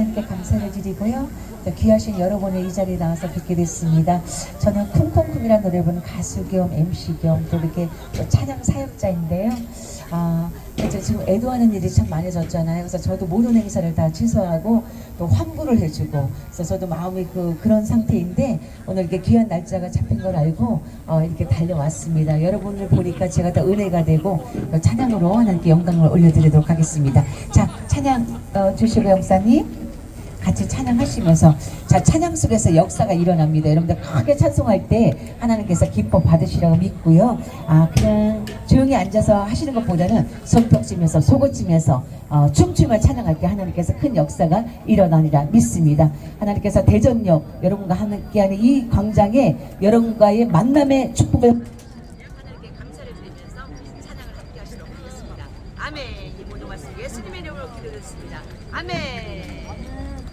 하나님께 감사를 드리고요. 또 귀하신 여러분의 이 자리에 나와서 뵙게 됐습니다. 저는 쿵쿵쿵이라는 노래 부르는 가수 겸 MC 겸 또 이렇게 또 찬양 사역자인데요. 아, 지금 애도하는 일이 참 많아졌잖아요. 그래서 저도 모든 행사를 다 취소하고 또 환불을 해주고 그래서 저도 마음이 그 그런 상태인데 오늘 이렇게 귀한 날짜가 잡힌 걸 알고 어, 이렇게 달려왔습니다. 여러분을 보니까 제가 다 은혜가 되고 또 찬양으로 하나님께 영광을 올려드리도록 하겠습니다. 자, 찬양 어, 주시고 영사님. 같이 찬양하시면서 자 찬양 속에서 역사가 일어납니다. 여러분들 크게 찬송할 때 하나님께서 기뻐 받으시라고 믿고요. 아 그냥 조용히 앉아서 하시는 것보다는 손뼉치면서 속을 치면서 어, 춤추며 찬양할 때 하나님께서 큰 역사가 일어나리라 믿습니다. 하나님께서 대전역 여러분과 함께하는 이 광장에 여러분과의 만남의 축복을 하나님께 감사를 드리면서 찬양을 함께 하시도록 하겠습니다. 아멘. 예수님의 이름으로 기도드렸습니다. 아멘.